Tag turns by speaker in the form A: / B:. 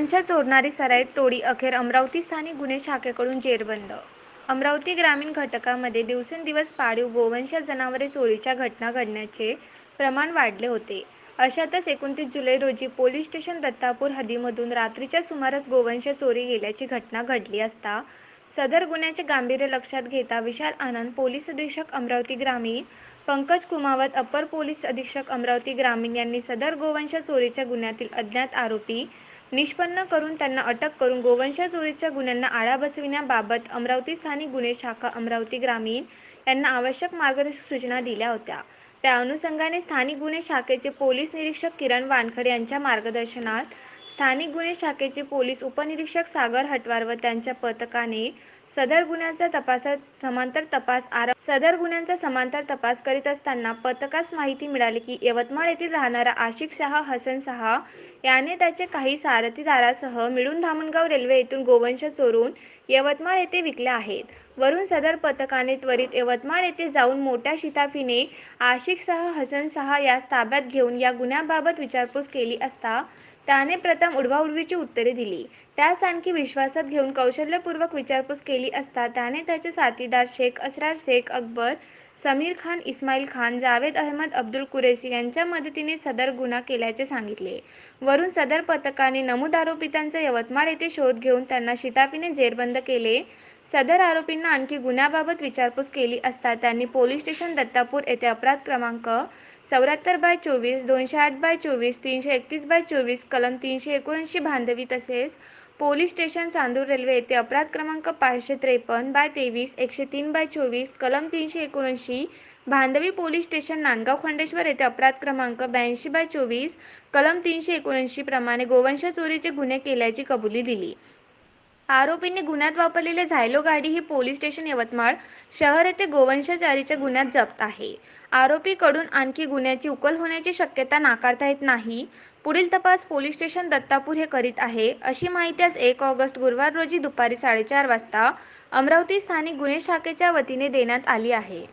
A: गोवंश चोरणारी सराईत टोळी अखेर अमरावती स्थानिक गुन्हे शाखेकडून जेरबंद. अमरावती ग्रामीण घटकामध्ये दिवसेंदिवस पाळीव गोवंश जनावरे चोरीच्या घटना घडण्याचे प्रमाण वाढले होते. अशातच एकोणतीस जुलै रोजी पोलीस स्टेशन दत्तापूर हद्दीमधून रात्रीच्या सुमारास गोवंश चोरी गेल्याची घटना घडली असता सदर गुन्ह्याचे गांभीर्य लक्षात घेता विशाल आनंद पोलीस अधीक्षक अमरावती ग्रामीण पंकज कुमावत अप्पर पोलीस अधीक्षक अमरावती ग्रामीण यांनी सदर गोवंश चोरीच्या गुन्ह्यातील अज्ञात आरोपी निष्पन्न करून त्यांना अटक करून गोवंश चोरीच्या गुन्ह्यांना आळा बसविण्याबाबत अमरावती स्थानिक गुन्हे शाखा अमरावती ग्रामीण यांना आवश्यक मार्गदर्शक सूचना दिल्या होत्या. त्या अनुषंगाने स्थानिक गुन्हे शाखेचे पोलीस निरीक्षक किरण वानखडे यांच्या मार्गदर्शनात स्थानिक गुन्हे शाखेचे पोलीस उपनिरीक्षक सागर हटवार व त्यांच्या पथकाने सदर गुन्ह्यांचा तपासात समांतर तपास आर सदर गुन्ह्यांचा समांतर तपास करीत असताना पथकास माहिती मिळाली की यवतमाळ येथील राहणारा आशिक शहा हसन शहा याने त्याचे काही सारथीदारासह मिळून धामणगाव रेल्वे येथून गोवंश चोरून यवतमाळ येथे विकले आहेत. वरून सदर पथकाने त्वरित यवतमाळ येथे जाऊन मोठ्या शिताफीने आशिक शाह हसन शहा यास ताब्यात घेऊन या गुन्ह्याबाबत विचारपूस केली असता त्याने प्रथम उडवाउडवीची उत्तरे दिली. त्यास आणखी विश्वासात घेऊन कौशल्यपूर्वक विचारपूस केली असता त्याने त्याचे साथीदार शेख असरार शेख अकबर समीर खान इस्माईल खान जावेद अहमद अब्दुल कुरेशी यांच्या मदतीने सदर गुन्हा केल्याचे सांगितले. वरून सदर पथकाने नमूद आरोपितांचा यवतमाळ येथे शोध घेऊन त्यांना शिताफीने जेरबंद केले. सदर आरोपींना आणखी गुन्ह्याबाबत विचारपूस केली असता त्यांनी पोलीस स्टेशन दत्तापूर येथे अपराध क्रमांक चौऱ्याहत्तर बाय चोवीस दोनशे आठ बाय चोवीस तीनशे एकतीस बाय चोवीस कलम तीनशे एकोणऐंशी बांधवी तसेच पोलीस स्टेशन चांदूर रेल्वे येथे अपराध क्रमांक पाचशे त्रेपन्न बाय तेवीस एकशे तीन बाय चोवीस कलम तीनशे एकोणऐंशी भांदवी पोलीस स्टेशन नांदगाव खंडेश्वर येथे अपराध क्रमांक ब्याऐंशी बाय चोवीस कलम तीनशे एकोणऐंशी प्रमाणे गोवंश चोरीचे गुन्हे केल्याची कबुली दिली. आरोपींनी गुन्ह्यात वापरलेली झायलो गाडी ही पोलीस स्टेशन यवतमाळ शहर येथे गोवंशचारीच्या गुन्ह्यात जप्त आहे. आरोपीकडून आणखी गुन्ह्याची उकल होण्याची शक्यता नाकारता येत नाही. पुढील तपास पोलीस स्टेशन दत्तापूर हे करीत आहे. अशी माहिती आज एक ऑगस्ट गुरुवार रोजी दुपारी साडेचार वाजता अमरावती स्थानिक गुन्हे शाखेच्या वतीने देण्यात आली आहे.